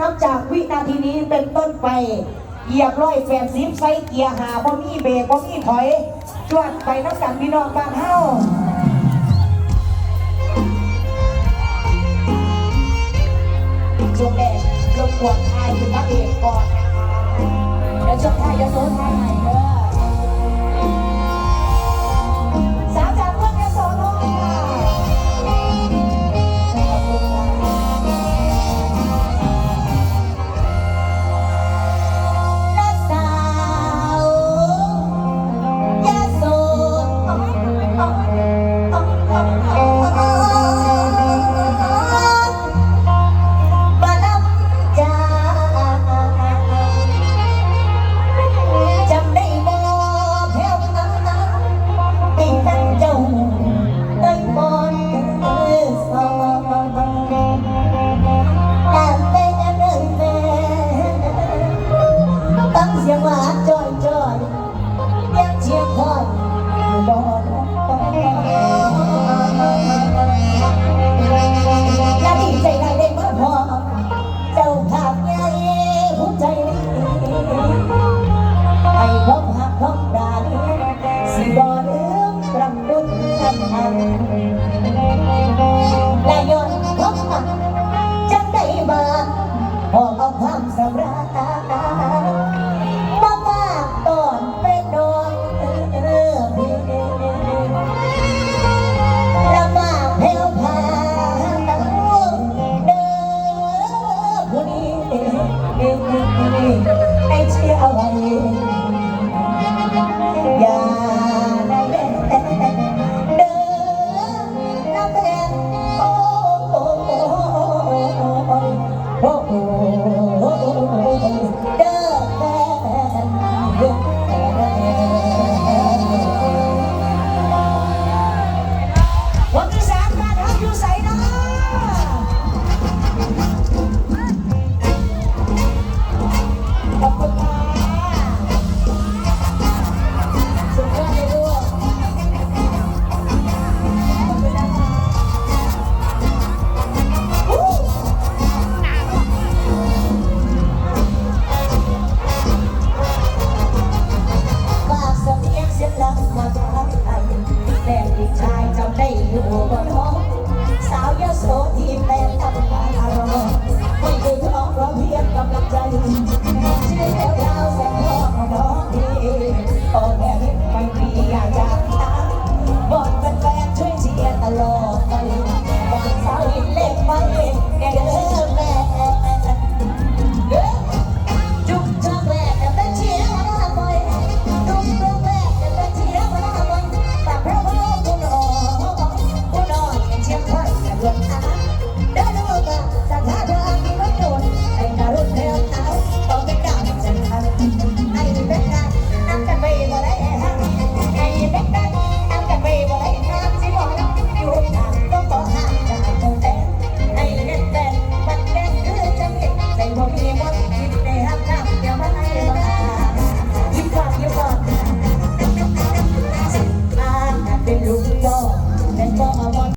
นับจากวินาทีนี้เป็นต้นไปเหยียบร้อยแฟนซิปใส่เกียร์หาบ่มีเบรกบ่มีถอยจวดไปนับกันพี่น้องบ้านเฮาช่วงแรกรบกวนทายคือพระเอกก่อนนะคะแล้วช่วงท้ายจะโซนทายใหม่เด้อ จอยจอยเรียกเชียงคอยบอกและดีใจได้ได้มาพอเจ้าภาพใหญ่ผู้ใจให้พบหักพบดานสิบ่ลืมกรำดุนทันทัน Thank you.